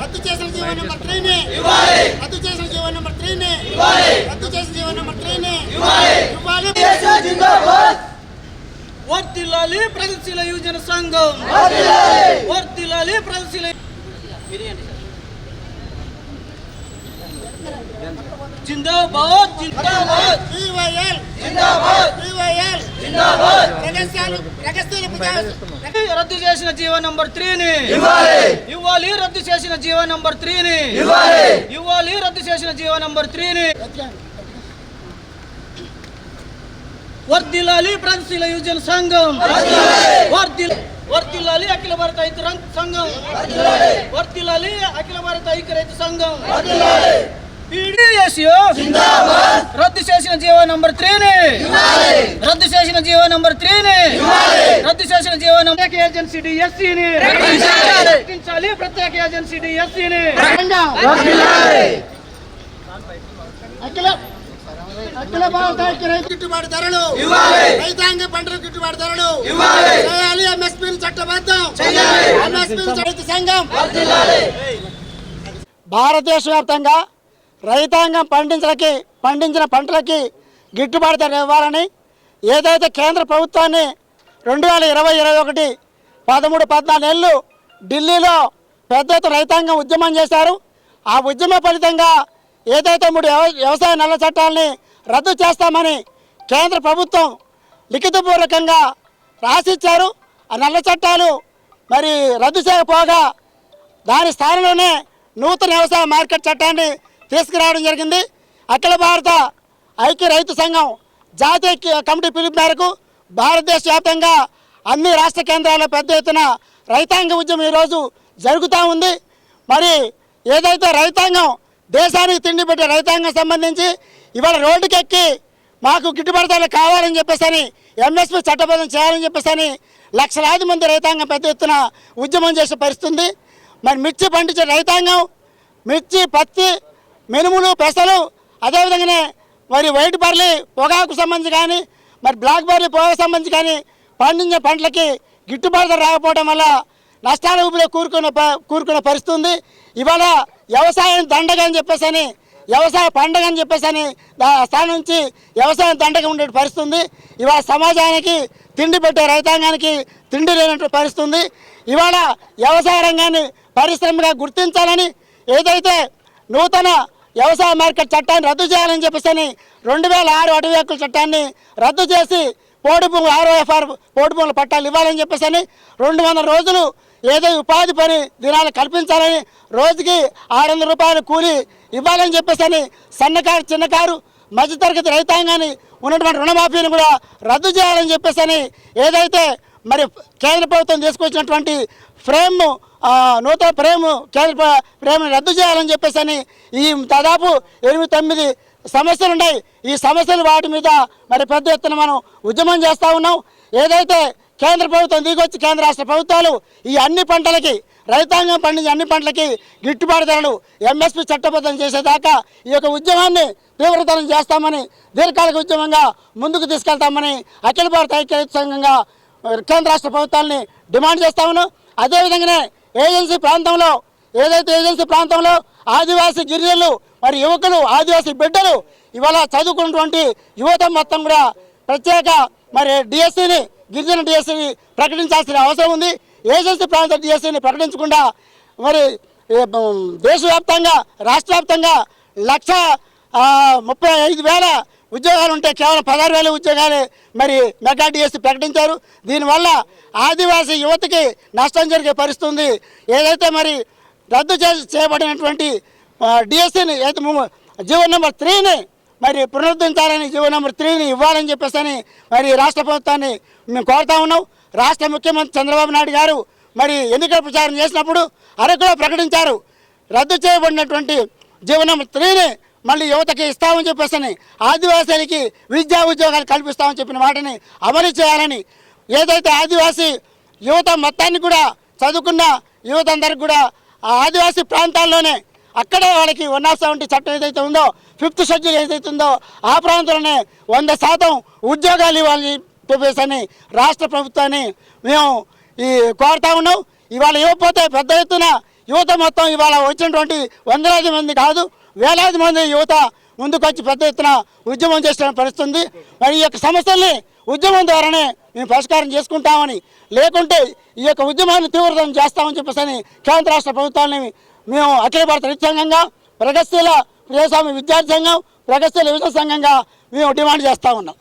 రద్దు చేసిన GO number త్రీని రద్దు చేసిన జీవో నెంబర్ త్రీని రద్దు చేసిన జీవో నెంబర్ త్రీని వర్తిల్లాలి ప్రగతిశీల యువజన సంఘం. వర్తిల్లాలి ప్రగతిశీల జిందాబాద్ రద్దు చేసిన జీవో నంబర్ త్రీని. ఇవ్వాలి. ఇవ్వాలి రద్దు చేసిన జీవో నంబర్ త్రీని. ఇవ్వాలి. ఇవ్వాలి రద్దు చేసిన జీవో నంబర్ త్రీని. వర్దిల్లాలి ప్రగతిశీల యువజన సంఘం. వర్దిల్ వర్దిల్లాలి అఖిల భారత రైతు సంఘం. వర్దిల్లాలి అఖిల భారత ఐక్య రైతు సంఘం రద్దు చేసిన జీవో నంబర్ త్రీని రద్దు చేసిన జీవో నంబర్ త్రీని రద్దు చేసిన జీవో నంబర్ ఏజెన్సీ డిఎస్సీని ప్రకటించాలి ప్రత్యేక ఏజెన్సీ డిఎస్సీని అఖిల అఖిల భారత ఐక్య రైతు గిట్టుబాటు ధరలు. రైతాంగ పంటల గిట్టుబాటు ధరలు. చేయాలి ఎంఎస్పీని చట్టబద్ధం! చేయాలి. ఎంఎస్పీని రైతు సంఘం! భారతదేశ వ్యాప్తంగా రైతాంగం పండించలకి పండించిన పంటలకి గిట్టుబాటు ధర ఇవ్వాలని ఏదైతే కేంద్ర ప్రభుత్వాన్ని రెండు వేల ఇరవై ఇరవై ఒకటి పదమూడు పద్నాలుగు నెలలు ఢిల్లీలో పెద్ద ఎత్తున రైతాంగం ఉద్యమం చేశారు ఆ ఉద్యమ ఫలితంగా ఏదైతే మూడు వ్యవ- వ్యవసాయ నల్ల చట్టాలని రద్దు చేస్తామని కేంద్ర ప్రభుత్వం లిఖితపూర్వకంగా రాసిచ్చారు. ఆ నల్ల చట్టాలు మరి రద్దు చేయకపోగా దాని స్థానంలోనే నూతన వ్యవసాయ మార్కెట్ చట్టాన్ని తీసుకురావడం జరిగింది. అఖిల భారత ఐక్య రైతు సంఘం జాతీయ కమిటీ పిలుపు మేరకు భారతదేశ వ్యాప్తంగా అన్ని రాష్ట్ర కేంద్రాల్లో పెద్ద ఎత్తున రైతాంగ ఉద్యమం ఈరోజు జరుగుతూ ఉంది. మరి ఏదైతే రైతాంగం దేశానికి తిండి పెట్టే రైతాంగం సంబంధించి ఇవాళ రోడ్డుకెక్కి మాకు గిట్టుబాటు ధరలు కావాలని చెప్పేసి అని ఎంఎస్పీ చట్టబద్ధం చేయాలని చెప్పేసి లక్షలాది మంది రైతాంగం పెద్ద ఎత్తున ఉద్యమం చేసే పరిస్థితుంది మరి మిర్చి పండించే రైతాంగం మిర్చి పత్తి మినుములు పెసలు అదేవిధంగానే మరి వైట్ బర్లీ పొగాకు సంబంధించి కానీ మరి బ్లాక్ బర్లీ పొగాకు సంబంధించి కానీ పండించే పంటలకి గిట్టుబాటు ధర రాకపోవడం వల్ల నష్టాల ఊపిలో కూరుకునే కూరుకునే పరిస్థితి ఉంది. ఇవాళ వ్యవసాయం దండగా అని చెప్పేసి అని వ్యవసాయ పండగ అని చెప్పేసి అని దా స్థానం నుంచి వ్యవసాయం దండగా ఉండే పరిస్థితి ఉంది. ఇవాళ సమాజానికి తిండి పెట్టే రైతాంగానికి తిండి లేనటువంటి పరిస్థితి ఉంది. ఇవాళ వ్యవసాయ రంగాన్ని పరిశ్రమగా గుర్తించాలని ఏదైతే నూతన వ్యవసాయ మార్కెట్ చట్టాన్ని రద్దు చేయాలని చెప్పేసి అని రెండు వేల ఆరు అటవీ హక్కుల చట్టాన్ని రద్దు చేసి పోడు భూములు ఆర్ఓఎఫ్ఆర్ పోడు భూముల పట్టాలు ఇవ్వాలని చెప్పేసి రెండు వందల రోజులు ఏదో ఉపాధి పని దినాలు కల్పించాలని రోజుకి ఆరు వందల రూపాయలు కూలి ఇవ్వాలని చెప్పేసి సన్నకారు చిన్నకారు మధ్యతరగతి రైతాంగాన్ని ఉన్నటువంటి రుణమాఫీని కూడా రద్దు చేయాలని చెప్పేసి ఏదైతే మరి కేంద్ర ప్రభుత్వం తీసుకొచ్చినటువంటి ఫ్రేమ్ నూతన ఫ్రేమ్ కేంద్ర ఫ్రేమ్ రద్దు చేయాలని చెప్పేసి అని ఈ దాదాపు ఎనిమిది తొమ్మిది సమస్యలు ఉన్నాయి ఈ సమస్యలు వాటి మీద మరి పెద్ద ఎత్తున మనం ఉద్యమం చేస్తూ ఉన్నాం. ఏదైతే కేంద్ర ప్రభుత్వం దిగొచ్చి కేంద్ర రాష్ట్ర ప్రభుత్వాలు ఈ అన్ని పంటలకి రైతాంగం పండించే అన్ని పంటలకి గిట్టుబాటు ధరలు ఎంఎస్పీ చట్టబద్ధం చేసేదాకా ఈ యొక్క ఉద్యమాన్ని తీవ్రతరం చేస్తామని దీర్ఘకాలిక ఉద్యమంగా ముందుకు తీసుకెళ్తామని అఖిల భారత ఐక్య సంఘంగా కేంద్ర రాష్ట్ర ప్రభుత్వాలని డిమాండ్ చేస్తా ఉన్నాం. అదేవిధంగానే ఏజెన్సీ ప్రాంతంలో ఏదైతే ఏజెన్సీ ప్రాంతంలో ఆదివాసీ గిరిజనులు మరి యువకులు ఆదివాసీ బిడ్డలు ఇవాళ చదువుకున్నటువంటి యువత మొత్తం కూడా ప్రత్యేక మరి డిఎస్సిని గిరిజన డిఎస్సిని ప్రకటించాల్సిన అవసరం ఉంది. ఏజెన్సీ ప్రాంత డిఎస్సిని ప్రకటించకుండా మరి దేశవ్యాప్తంగా రాష్ట్ర వ్యాప్తంగా లక్ష ముప్పై ఐదు వేల ఉద్యోగాలు ఉంటే కేవలం పదహారు వేల ఉద్యోగాలు మరి మెగా డిఎస్సి ప్రకటించారు. దీనివల్ల ఆదివాసీ యువతకి నష్టం జరిగే పరిస్థితుంది. ఏదైతే మరి రద్దు చేయబడినటువంటి డిఎస్సిని అయితే జీవో నెంబర్ త్రీని మరి పునరుద్ధరించాలని జీవో నెంబర్ త్రీని ఇవ్వాలని చెప్పేసి అని మరి రాష్ట్ర ప్రభుత్వాన్ని మేము కోరుతా ఉన్నాం. రాష్ట్ర ముఖ్యమంత్రి చంద్రబాబు నాయుడు గారు మరి ఎన్నికల ప్రచారం చేసినప్పుడు అరకులో ప్రకటించారు. రద్దు చేయబడినటువంటి జీవో నెంబర్ త్రీని మళ్ళీ యువతకి ఇస్తామని చెప్పేసి ఆదివాసీలకి విద్యా ఉద్యోగాలు కల్పిస్తామని చెప్పిన వాటిని అమలు చేయాలని ఏదైతే ఆదివాసీ యువత మొత్తాన్ని కూడా చదువుకున్న యువత అందరికి కూడా ఆ ఆదివాసీ ప్రాంతాల్లోనే అక్కడే వాళ్ళకి వన్ ఆఫ్ సెవెంటీ చట్టం ఏదైతే ఉందో ఫిఫ్త్ షెడ్యూల్ ఏదైతే ఉందో ఆ ప్రాంతంలోనే వంద శాతం ఉద్యోగాలు ఇవ్వాలని చెప్పేసి రాష్ట్ర ప్రభుత్వాన్ని మేము ఈ కోరుతా ఉన్నాం. ఇవాళ ఇవ్వకపోతే పెద్ద ఎత్తున యువత మొత్తం ఇవాళ వచ్చినటువంటి వందలాది మంది కాదు వేలాది మంది యువత ముందుకొచ్చి పెద్ద ఎత్తున ఉద్యమం చేసిన పరిస్థితుంది. మరి ఈ యొక్క సమస్యల్ని ఉద్యమం ద్వారానే మేము పరిష్కారం చేసుకుంటామని లేకుంటే ఈ యొక్క ఉద్యమాన్ని తీవ్రతం చేస్తామని చెప్పేసి కేంద్ర రాష్ట్ర ప్రభుత్వాన్ని మేము అఖిల భారత రైతు ప్రగతిశీల ప్రజాస్వామ్య విద్యార్థి సంఘం ప్రగతిశీల యువత సంఘంగా మేము డిమాండ్ చేస్తా ఉన్నాం.